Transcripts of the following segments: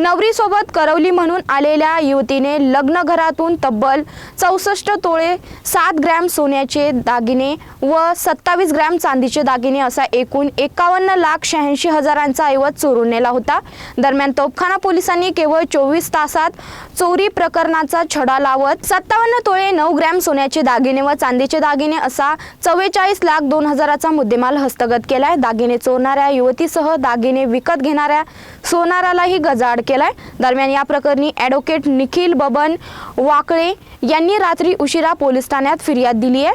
नवरीसोबत करवली म्हणून आलेल्या युवतीने लग्न घरातून तब्बल चौसष्ट तोळे सात ग्रॅम सोन्याचे दागिने व सत्तावीस ग्रॅम चांदीचे दागिने असा एकूण एकावन्न लाख शहाऐंशी हजारांचा ऐवज चोरून नेला होता. दरम्यान तोपखाना पोलिसांनी केवळ चोवीस तासात चोरी प्रकरणाचा छडा लावत सत्तावन्न तोळे नऊ ग्रॅम सोन्याचे दागिने व चांदीचे दागिने असा चव्वेचाळीस लाख दोन हजाराचा मुद्देमाल हस्तगत केलाय. दागिने चोरणाऱ्या युवतीसह दागिने विकत घेणाऱ्या सोनारालाही गजाड केलाय. दरम्यान या प्रकरणी ॲडव्होकेट निखिल बबन वाकळे यांनी रात्री उशिरा पोलीस ठाण्यात फिर्याद दिली आहे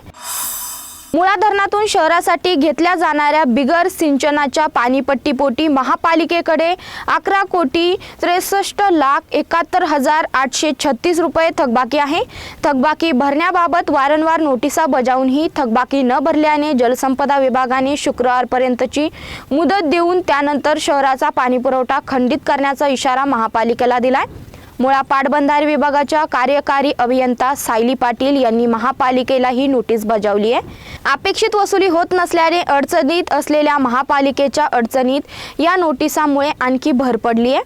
मुळा धरणातून शहरासाठी घेतल्या जाणाऱ्या बिगर सिंचनाच्या पाणीपट्टीपोटी महापालिकेकडे अकरा कोटी त्रेसष्ट लाख एकाहत्तर हजार आठशे छत्तीस रुपये थकबाकी आहे. थकबाकी भरण्याबाबत वारंवार नोटिसा बजावूनही थकबाकी न भरल्याने जलसंपदा विभागाने शुक्रवारपर्यंतची मुदत देऊन त्यानंतर शहराचा पाणीपुरवठा खंडित करण्याचा इशारा महापालिकेला दिलाय. मुळा पाटबंधारे विभागाच्या कार्यकारी अभियंता सायली पाटील यांनी महापालिकेला ही नोटीस बजावली आहे. अपेक्षित वसुली होत नसल्याने अडचणीत असलेल्या महापालिकेच्या अडचणीत या नोटिसामुळे आणखी भर पडली आहे.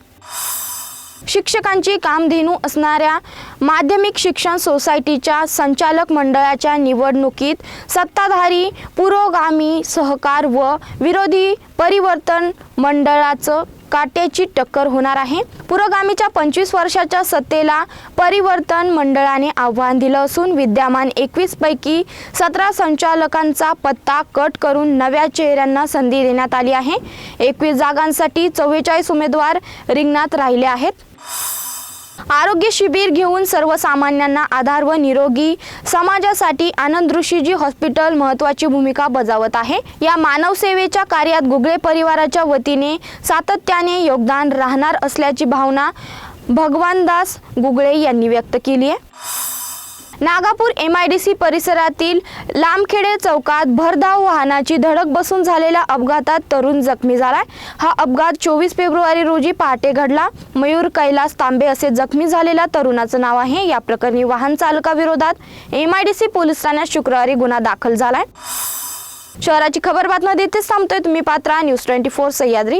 शिक्षकांची कामधेनू असणाऱ्या माध्यमिक शिक्षण सोसायटीच्या संचालक मंडळाच्या निवडणुकीत सत्ताधारी पुरोगामी सहकार व विरोधी परिवर्तन मंडळाचं काट्याची टक्कर होणार आहे. पुरोगामीच्या पंचवीस वर्षाच्या सत्तेला परिवर्तन मंडळाने आव्हान दिलं असून विद्यमान एकवीस पैकी सतरा संचालकांचा पत्ता कट करून नव्या चेहऱ्यांना संधी देण्यात आली आहे. एकवीस जागांसाठी चव्वेचाळीस उमेदवार रिंगणात राहिले आहेत. आरोग्य शिबिर घेऊन सर्वसामान्यांना आधार व निरोगी समाजासाठी आनंद ऋषीजी हॉस्पिटल महत्त्वाची भूमिका बजावत आहे. या मानवसेवेच्या कार्यात गुगळे परिवाराच्या वतीने सातत्याने योगदान राहणार असल्याची भावना भगवानदास गुगळे यांनी व्यक्त केली आहे. Nagapur M I D C परिसरातील लांबखेडे चौकात भरधाव वाहनाची धडक बसून झालेल्या अपघातात तरुण जखमी झालाय. हा अपघात चोवीस फेब्रुवारी रोजी पहाटे घडला. मयूर कैलास तांबे असे जखमी झालेल्या तरुणाचं नाव आहे. या प्रकरणी वाहन चालकाविरोधात M I D C police ठाण्यात शुक्रवारी गुन्हा दाखल झालाय. शहराची खबर बातम्या देतेच थांबतोय. तुम्ही पात्रा न्यूज ट्वेंटी फोर सह्याद्री.